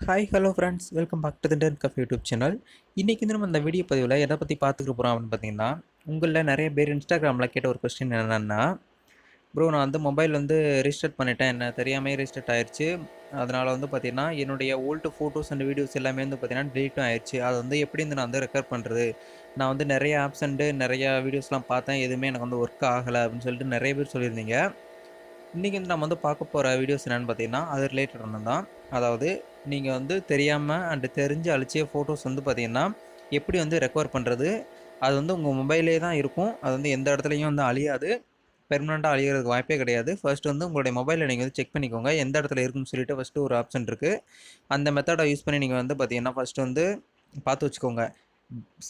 Hi hello friends welcome back to the cuff YouTube channel இன்றைக்கி வந்து நம்ம இந்த வீடியோ பதிவில் எதை பற்றி பார்த்துக்க போகிறோம் அப்படின்னு பார்த்தீங்கன்னா உங்களில் நிறைய பேர் இன்ஸ்டாகிராமில் கேட்ட ஒரு கொஸ்டின் என்னென்னா ப்ரோ நான் வந்து மொபைல் வந்து ரிஜிஸ்டர் பண்ணிட்டேன். என்ன தெரியாமல் ரிஜிஸ்டர்ட் ஆயிடுச்சு அதனால் வந்து பார்த்திங்கன்னா என்னுடைய ஓல்டு ஃபோட்டோஸ் அண்ட் வீடியோஸ் எல்லாமே வந்து பார்த்திங்கன்னா டிலீட்டும் ஆயிடுச்சு அதை வந்து எப்படி வந்து நான் வந்து ரெக்கார்ட் பண்ணுறது நான் வந்து நிறைய ஆப்ஸ் அண்டு நிறையா வீடியோஸ்லாம் பார்த்தேன். எதுவுமே எனக்கு வந்து ஒர்க் ஆகலை அப்படின்னு சொல்லிட்டு நிறைய பேர் சொல்லியிருந்தீங்க. இன்றைக்கி வந்து நம்ம வந்து பார்க்க போகிற வீடியோஸ் என்னென்னு பார்த்தீங்கன்னா அது ரிலேட்டட் தான். அதாவது நீங்கள் வந்து தெரியாமல் அண்டு தெரிஞ்சு அழிச்சிய ஃபோட்டோஸ் வந்து பார்த்தீங்கன்னா எப்படி வந்து ரெக்கவர் பண்ணுறது அது வந்து உங்கள் மொபைலே தான் இருக்கும். அது வந்து எந்த இடத்துலையும் வந்து அழியாது. பெர்மனெண்ட்டாக அழிகிறதுக்கு வாய்ப்பே கிடையாது. ஃபர்ஸ்ட் வந்து உங்களுடைய மொபைலில் நீங்கள் வந்து செக் பண்ணிக்கோங்க. எந்த இடத்துல இருக்குன்னு சொல்லிட்டு ஃபஸ்ட்டு ஒரு ஆப்ஷன் இருக்குது அந்த மெத்தடை யூஸ் பண்ணி நீங்கள் வந்து பார்த்தீங்கன்னா ஃபஸ்ட்டு வந்து பார்த்து வச்சுக்கோங்க.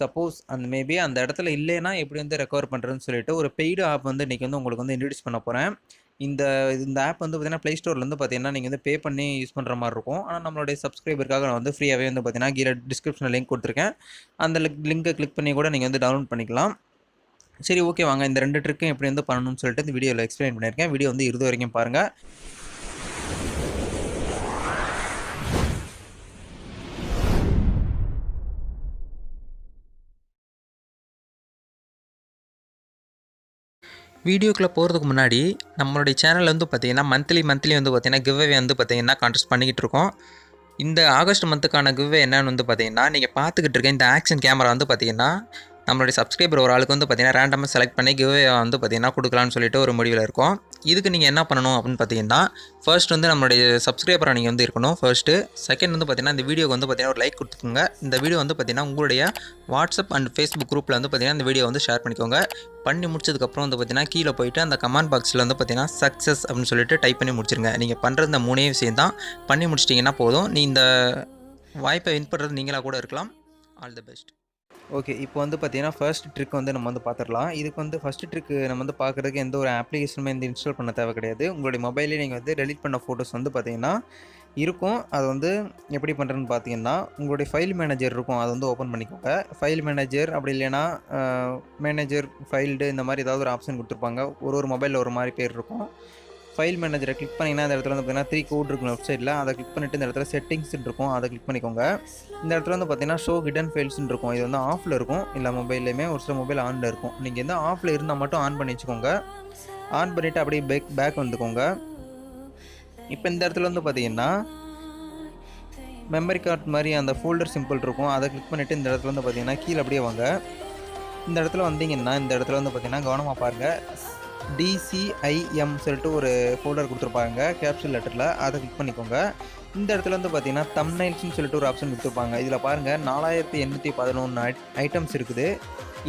சப்போஸ் அந்த மேபி அந்த இடத்துல இல்லைன்னா எப்படி வந்து ரெக்கவர் பண்ணுறதுன்னு சொல்லிட்டு ஒரு பெய்டு ஆப் வந்து இன்றைக்கி வந்து உங்களுக்கு வந்து இன்ட்ரடியூஸ் பண்ண போகிறேன் இந்த இந்த ஆப் வந்து பார்த்தீங்கன்னா ப்ளே ஸ்டோர்லேருந்து பார்த்தீங்கன்னா நீங்கள் வந்து பே பண்ணி யூஸ் பண்ணுற மாதிரி இருக்கும். ஆனால் நம்மளுடைய சப்ஸ்கிரைபருக்காக நான் வந்து ஃப்ரீயாகவே வந்து பார்த்தீங்கன்னா கீழே டிஸ்கிரிப்ஷனில் லிங்க் கொடுத்துருக்கேன். அந்த லிங்கை கிளிக் பண்ணி கூட நீங்கள் வந்து டவுன்லோட் பண்ணிக்கலாம். சரி ஓகே வாங்க. இந்த ரெண்டு ட்ரிக்கும் எப்படி வந்து பண்ணணும்னு சொல்லிட்டு இந்த வீடியோவில் எக்ஸ்பிளைன் பண்ணியிருக்கேன். வீடியோ வந்து இறுதி வரைக்கும் பாருங்கள் வீடியோக்குள்ளே போகிறதுக்கு முன்னாடி நம்மளுடைய சேனலில் வந்து பார்த்திங்கன்னா மந்த்லி மந்த்லி வந்து பார்த்திங்கன்னா கிவ்வே வந்து பார்த்தீங்கன்னா கான்டெஸ்ட் பண்ணிக்கிட்டு இருக்கோம். இந்த ஆகஸ்ட் மந்த்துக்கான கிவ்வே என்னன்னு வந்து பார்த்திங்கன்னா நீங்கள் பார்த்துக்கிட்டு இருக்க இந்த ஆக்ஷன் கேமரா வந்து பார்த்தீங்கன்னா நம்மளுடைய சப்ஸ்கிரைபர் ஒரு ஆளுக்கு வந்து பார்த்தீங்கன்னா ரேண்டமாக செலக்ட் பண்ணி கிவ்வே வந்து பார்த்தீங்கன்னா கொடுக்கலான்னு சொல்லிட்டு ஒரு முடிவில் இருக்கும். இதுக்கு நீங்கள் என்ன பண்ணணும் அப்படின்னு பார்த்தீங்கன்னா ஃபர்ஸ்ட் வந்து நம்மளுடைய சப்ஸ்கிரைபராக நீங்கள் வந்து இருக்கணும் ஃபர்ஸ்ட்டு செகண்ட் வந்து பார்த்தீங்கன்னா இந்த வீடியோக்கு வந்து பார்த்தீங்கன்னா ஒரு லைக் கொடுத்துக்கோங்க. இந்த வீடியோ வந்து பார்த்தீங்கன்னா உங்களுடைய வாட்ஸ்அப் அண்ட் ஃபேஸ்புக் குரூப்பில் வந்து பார்த்தீங்கன்னா இந்த வீடியோ வந்து ஷேர் பண்ணிக்கோங்க. பண்ணி முடிச்சதுக்கப்புறம் வந்து பார்த்தீங்கன்னா கீழே போயிட்டு அந்த கமெண்ட் பாக்ஸில் வந்து பார்த்திங்கன்னா சக்ஸஸ் அப்படின்னு சொல்லிட்டு டைப் பண்ணி முடிச்சிருங்க. நீங்கள் பண்ணுற இந்த மூணே விஷயம் தான். பண்ணி முடிச்சிட்டிங்கன்னா போதும். நீ இந்த வாய்ப்பை வின் பண்ணுறது நீங்களாக கூட இருக்கலாம். ஆல் தி பெஸ்ட் ஓகே இப்போ வந்து பார்த்தீங்கன்னா ஃபர்ஸ்ட் ட்ரிக் வந்து நம்ம வந்து பார்த்துடலாம் இதுக்கு வந்து ஃபஸ்ட் ட்ரிக் நம்ம வந்து பார்க்குறதுக்கு எந்த ஒரு ஆப்ளிகேஷனுமே வந்து இன்ஸ்டால் பண்ண தேவை கிடையாது. உங்களுடைய மொபைலே நீங்கள் வந்து டெலிட் பண்ண ஃபோட்டோஸ் வந்து பார்த்தீங்கன்னா இருக்கும். அது வந்து எப்படி பண்ணுறதுன்னு பார்த்தீங்கன்னா உங்களுடைய ஃபைல் மேனேஜர் இருக்கும். அதை வந்து ஓப்பன் பண்ணிக்கோங்க. ஃபைல் மேனேஜர் அப்படி இல்லைன்னா மேனேஜர் ஃபைல்டு இந்த மாதிரி ஏதாவது ஒரு ஆப்ஷன் கொடுத்துருப்பாங்க. ஒரு ஒரு மொபைலில் ஒரு மாதிரி பேர் இருக்கும். ஃபைல் மேனேஜரை கிளிக் பண்ணிங்கன்னா அந்த இடத்துல வந்து பார்த்தீங்கன்னா த்ரீ கோட் இருக்கும் லெஃப்ட் சைடில் அதை கிளிக் பண்ணிவிட்டு இந்த இடத்துல செட்டிங்ஸ் இருக்கும். அதை கிளிக் பண்ணிக்கோங்க. இந்த இடத்துல வந்து பார்த்தீங்கன்னா ஷோ ஹிடன் ஃபைல்ஸ்னு இருக்கும். இது வந்து ஆஃபில் இருக்கும். இல்லை மொபைல்லையுமே ஒரு சில மொபைல் ஆனில் இருக்கும். நீங்கள் எந்த ஆஃபில் இருந்தால் மட்டும் ஆன் பண்ணி வச்சுக்கோங்க. ஆன் பண்ணிவிட்டு அப்படியே பேக் பேக் வந்துக்கோங்க. இப்போ இந்த இடத்துல வந்து பார்த்தீங்கன்னா மெமரி கார்டு மாதிரி அந்த ஃபோல்டர் சிம்பிள் இருக்கும். அதை கிளிக் பண்ணிவிட்டு இந்த இடத்துல வந்து பார்த்தீங்கன்னா கீழே அப்படியே வாங்க. இந்த இடத்துல வந்தீங்கன்னா இந்த இடத்துல வந்து பார்த்தீங்கன்னா கவனமாக பாருங்கள் டிசிஐஎம் சொல்லிட்டு ஒரு ஃபோல்டர் கொடுத்துருப்பாங்க கேப்ஷன் லெட்டரில் அதை கிளிக் பண்ணிக்கோங்க. இந்த இடத்துல வந்து பார்த்தீங்கன்னா தம்னைல்ஸ்னு சொல்லிட்டு ஒரு ஆப்ஷன் கொடுத்துருப்பாங்க. இதில் பாருங்கள் நாலாயிரத்தி எண்ணூற்றி பதினொன்று ஐட்டம்ஸ் இருக்குது.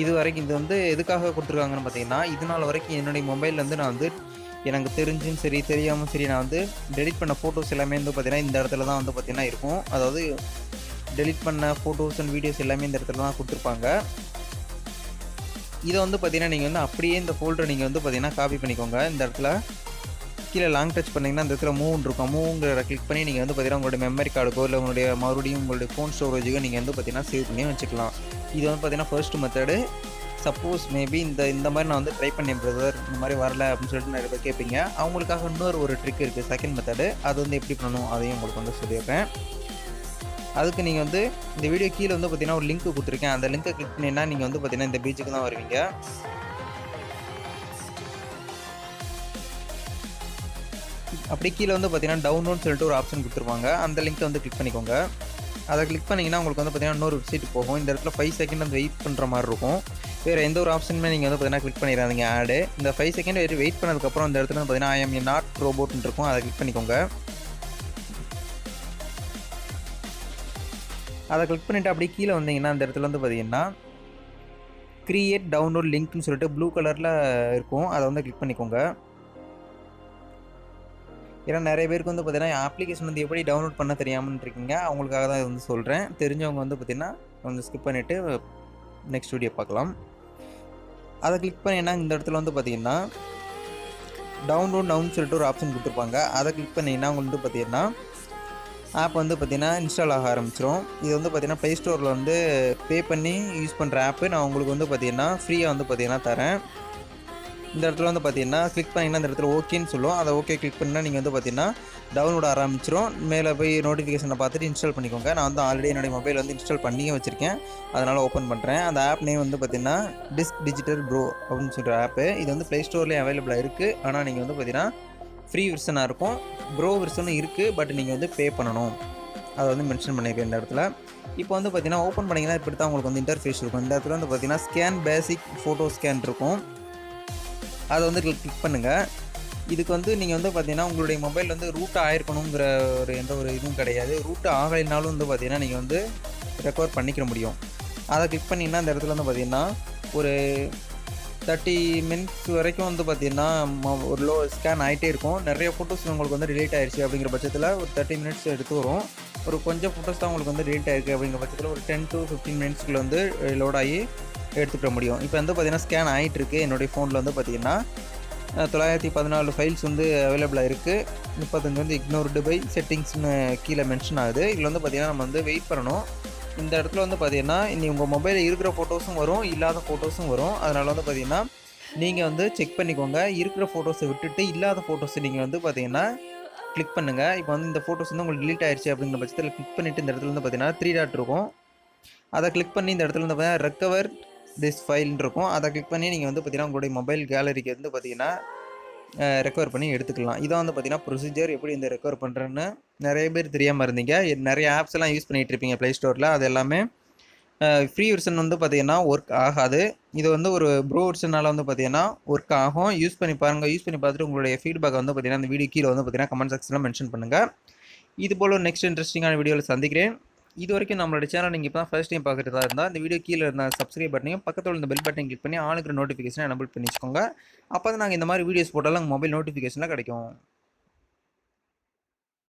இது வரைக்கும் இது வந்து எதுக்காக கொடுத்துருக்காங்கன்னு பார்த்தீங்கன்னா இது நாள் வரைக்கும் என்னுடைய மொபைலில் வந்து நான் வந்து எனக்கு தெரிஞ்சும் சரி தெரியாமல் சரி நான் வந்து டெலிட் பண்ண ஃபோட்டோஸ் எல்லாமே வந்து பார்த்திங்கன்னா இந்த இடத்துல தான் வந்து பார்த்திங்கன்னா இருக்கும். அதாவது டெலிட் பண்ண ஃபோட்டோஸ் அண்ட் வீடியோஸ் எல்லாமே இந்த இடத்துல தான் கொடுத்துருப்பாங்க. இதை வந்து பார்த்தீங்கன்னா நீங்கள் வந்து அப்படியே இந்த ஃபோல்டரை நீங்கள் வந்து பார்த்தீங்கன்னா காப்பி பண்ணிக்கோங்க. இந்த இடத்துல கீழே லாங் டச் பண்ணிங்கன்னா இந்த இடத்துல மூவ் இருக்கும். மூவ்ங்கிற கிளிக் பண்ணி நீங்கள் வந்து பார்த்தீங்கன்னா உங்களுடைய மெமரி கார்டுக்கோ இல்லை உங்களுடைய மறுபடியும் உங்களுடைய ஃபோன் ஸ்டோரேஜுக்கோ நீங்கள் வந்து பார்த்தீங்கன்னா சேவ் பண்ணி வச்சுக்கலாம். இது வந்து பார்த்தீங்கன்னா ஃபர்ஸ்ட் மெத்தடு சப்போஸ் மேபி இந்த இந்த மாதிரி நான் வந்து ட்ரை பண்ணேன் பிரதர் இந்த மாதிரி வரல அப்படின்னு சொல்லிட்டு நிறைய பேர் கேட்பீங்க அவங்களுக்காக இன்னொரு ஒரு ட்ரிக் இருக்குது செகண்ட் மெத்தடு அது வந்து எப்படி பண்ணணும் அதையும் உங்களுக்கு வந்து சொல்லிடுறேன். அதுக்கு நீங்கள் வந்து இந்த வீடியோ கீழே வந்து பார்த்தீங்கன்னா ஒரு லிங்க் கொடுத்துருக்கேன். அந்த லிங்க்கை கிளிக் பண்ணிங்கன்னா நீங்கள் வந்து பார்த்தீங்கன்னா இந்த பீச்சுக்கு தான் வருவீங்க. அப்படி கீழே வந்து பார்த்தீங்கன்னா டவுன்லோட் சொல்லிட்டு ஒரு ஆப்ஷன் கொடுத்துருவாங்க அந்த லிங்க்கை வந்து கிளிக் பண்ணிக்கோங்க. அதை கிளிக் பண்ணிங்கன்னா உங்களுக்கு வந்து பார்த்தீங்கன்னா இன்னொரு வெப்சைட் போகும். இந்த இடத்துல ஃபைவ் செகண்ட் வந்து வெயிட் பண்ணுற மாதிரி இருக்கும். வேறு எந்த ஒரு ஆப்ஷனுமே நீங்கள் வந்து பார்த்தீங்கன்னா கிளிக் பண்ணிடாதீங்க. ஆடு இந்த ஃபைவ் செகண்ட் வெயிட் வெயிட் பண்ணதுக்கப்புறம் இந்த இடத்துல வந்து பார்த்தீங்கன்னா ஐஎம் நாட் ரோபோட்னு இருக்கும். அதை கிளிக் பண்ணிக்கோங்க. அதை கிளிக் பண்ணிவிட்டு அப்படியே கீழே வந்தீங்கன்னா அந்த இடத்துல வந்து பார்த்தீங்கன்னா க்ரியேட் டவுன்லோட் லிங்க்னு சொல்லிட்டு ப்ளூ கலரில் இருக்கும். அதை வந்து கிளிக் பண்ணிக்கோங்க. ஏன்னா நிறைய பேருக்கு வந்து பார்த்தீங்கன்னா அப்ளிகேஷன் வந்து எப்படி டவுன்லோட் பண்ண தெரியாமல் இருக்கீங்க அவங்களுக்காக தான் இது வந்து சொல்கிறேன் தெரிஞ்சவங்க வந்து பார்த்திங்கன்னா கொஞ்சம் ஸ்கிப் பண்ணிவிட்டு நெக்ஸ்ட் வீடியோ பார்க்கலாம். அதை கிளிக் பண்ணிங்கன்னா இந்த இடத்துல வந்து பார்த்தீங்கன்னா டவுன்லோட் டவுன் சொல்லிட்டு ஒரு ஆப்ஷன் கொடுத்துருப்பாங்க. அதை கிளிக் பண்ணிங்கன்னா உங்களுக்கு வந்து பார்த்தீங்கன்னா ஆப் வந்து பார்த்திங்கன்னா இன்ஸ்டால் ஆக ஆரம்பிச்சிரும். இது வந்து பார்த்திங்கன்னா ப்ளே ஸ்டோரில் வந்து பே பண்ணி யூஸ் பண்ணுற ஆப்பு நான் உங்களுக்கு வந்து பார்த்திங்கன்னா ஃப்ரீயாக வந்து பார்த்திங்கன்னா தரேன். இந்த இடத்துல வந்து பார்த்தீங்கன்னா கிளிக் பண்ணிங்கன்னா இந்த இடத்துல ஓகேன்னு சொல்லும். அதை ஓகே கிளிக் பண்ணால் நீங்கள் வந்து பார்த்தீங்கன்னா டவுன்லோட் ஆரம்பிச்சிரும். மேலே போய் நோட்டிஃபிகேஷனை பார்த்துட்டு இன்ஸ்டால் பண்ணிக்கோங்க. நான் வந்து ஆல்ரெடி என்னுடைய மொபைல் வந்து இன்ஸ்டால் பண்ணியே வச்சுருக்கேன். அதனால் ஓப்பன் பண்ணுறேன் அந்த ஆப் நேம் வந்து பார்த்தீங்கன்னா டிஸ்க் டிஜிட்டல் ப்ரோ அப்படின்னு சொல்கிற ஆப்பு இது வந்து ப்ளே ஸ்டோர்லேயே அவைலபிளாக இருக்குது ஆனால் நீங்கள் வந்து பார்த்தீங்கன்னா ஃப்ரீ வெர்ஷனாக இருக்கும். ப்ரோ வெர்ஷனும் இருக்குது பட் நீங்கள் வந்து பே பண்ணணும். அதை வந்து மென்ஷன் பண்ணியிருக்கேன் இந்த இடத்துல. இப்போ வந்து பார்த்தீங்கன்னா ஓப்பன் பண்ணிங்கன்னா இப்படி தான் உங்களுக்கு வந்து இன்டர்ஃபேஸ் இருக்கும். இந்த இடத்துல வந்து பார்த்தீங்கன்னா ஸ்கேன் பேசிக் ஃபோட்டோ ஸ்கேன் இருக்கும். அதை வந்து கிளிக் பண்ணுங்கள் இதுக்கு வந்து நீங்கள் வந்து பார்த்தீங்கன்னா உங்களுடைய மொபைல் வந்து ரூட் ஆயிருக்கணுங்கிற ஒரு எந்த ஒரு இதுவும் கிடையாது. ரூட் ஆகலைனாலும் வந்து பார்த்தீங்கன்னா நீங்கள் வந்து ரெக்கவர் பண்ணிக்கிற முடியும். அதை கிளிக் பண்ணிங்கன்னா அந்த இடத்துல வந்து பார்த்தீங்கன்னா ஒரு தேர்ட்டி மினிட்ஸ் வரைக்கும் வந்து பார்த்தீங்கன்னா ம- ஒரு லோ ஸ்கேன் ஆகிட்டே இருக்கும். நிறைய ஃபோட்டோஸ் உங்களுக்கு வந்து ரிலேட் ஆயிடுச்சு அப்படிங்கிற பட்சத்தில் ஒரு தேர்ட்டி மினிட்ஸ் எடுத்து வரும். ஒரு கொஞ்சம் ஃபோட்டோஸ் தான் உங்களுக்கு வந்து ரிலேட் ஆயிருக்கு அப்படிங்கிற பட்சத்தில் ஒரு டென் டு ஃபிஃப்டீன் மினிட்ஸ்க்குள்ள வந்து லோட் ஆகி எடுத்துக்கிற முடியும். இப்போ வந்து பார்த்தீங்கன்னா ஸ்கேன் ஆகிட்டு இருக்கு. என்னுடைய ஃபோனில் வந்து பார்த்தீங்கன்னா தொள்ளாயிரத்தி பதினாலு ஃபைல்ஸ் வந்து அவைலபிளாக இருக்குது முப்பத்தஞ்சு வந்து இக்னோர்டு பை செட்டிங்ஸ்னு கீழே மென்ஷன் ஆகுது. இதில் வந்து பார்த்திங்கன்னா நம்ம வந்து வெயிட் பண்ணணும். இந்த இடத்துல வந்து பார்த்தீங்கன்னா இனி உங்கள் மொபைலில் இருக்கிற ஃபோட்டோஸும் வரும் இல்லாத ஃபோட்டோஸும் வரும். அதனால் வந்து பார்த்தீங்கன்னா நீங்கள் வந்து செக் பண்ணிக்கோங்க. இருக்கிற ஃபோட்டோஸை விட்டுட்டு இல்லாத ஃபோட்டோஸை நீங்கள் வந்து பார்த்தீங்கன்னா கிளிக் பண்ணுங்கள் இப்போ வந்து இந்த ஃபோட்டோஸ் வந்து உங்களுக்கு டிலீட் ஆயிடுச்சு அப்படிங்கிற பட்சத்தில் கிளிக் பண்ணிவிட்டு இந்த இடத்துல வந்து பார்த்தீங்கன்னா த்ரீ டாட் இருக்கும். அதை கிளிக் பண்ணி இந்த இடத்துல வந்து பார்த்தீங்கன்னா ரெக்கவர் திஸ் ஃபைல்னு இருக்கும். அதை கிளிக் பண்ணி நீங்கள் வந்து பார்த்தீங்கன்னா உங்களுடைய மொபைல் கேலரிக்கு வந்து பார்த்தீங்கன்னா ரெக்கவர் பண்ணி எடுத்துக்கலாம். இதான் வந்து பார்த்தீங்கன்னா ப்ரொசீஜர் எப்படி இந்த ரெக்கவர் பண்ணுறேன்னு நிறைய பேர் தெரியாமல் இருந்தீங்க. நிறைய ஆப்ஸ் எல்லாம் யூஸ் பண்ணிகிட்டு இருப்பீங்க ப்ளே ஸ்டோரில் அது எல்லாமே ஃப்ரீ வெர்ஷன் வந்து பார்த்தீங்கன்னா ஒர்க் ஆகாது. இது வந்து ஒரு ப்ரோ வெர்ஷனால் வந்து பார்த்தீங்கன்னா ஒர்க் ஆகும். யூஸ் பண்ணி பாருங்கள் யூஸ் பண்ணி பார்த்துட்டு உங்களுடைய ஃபீட்பேக் வந்து பார்த்தீங்கன்னா அந்த வீடியோ கீழே வந்து பார்த்தீங்கன்னா கமெண்ட் செக்ஷனில் மென்ஷன் பண்ணுங்கள் இது போல் நெக்ஸ்ட் இன்ட்ரெஸ்டிங்கான வீடியோவில் சந்திக்கிறேன். இது வரைக்கும் நம்மளோட சேனல் நீங்கள் இப்போ தான் ஃபர்ஸ்ட் டைம் பார்க்குறதா இருந்தால் இந்த வீடியோ கீழே இருந்த சப்ஸ்கிரைப் பட்டனையும் பக்கத்தில் உள்ள இந்த பெல் பட்டன் கிளிக் பண்ணி ஆளுக்கு நோட்டிஃபிகேஷனை எனபிள் பண்ணி வச்சுக்கோங்க அப்போ தான் நாங்கள் இந்த மாதிரி வீடியோஸ் போட்டாலும் மொபைல் நோட்டிஃபிகேஷனில் கிடைக்கும்.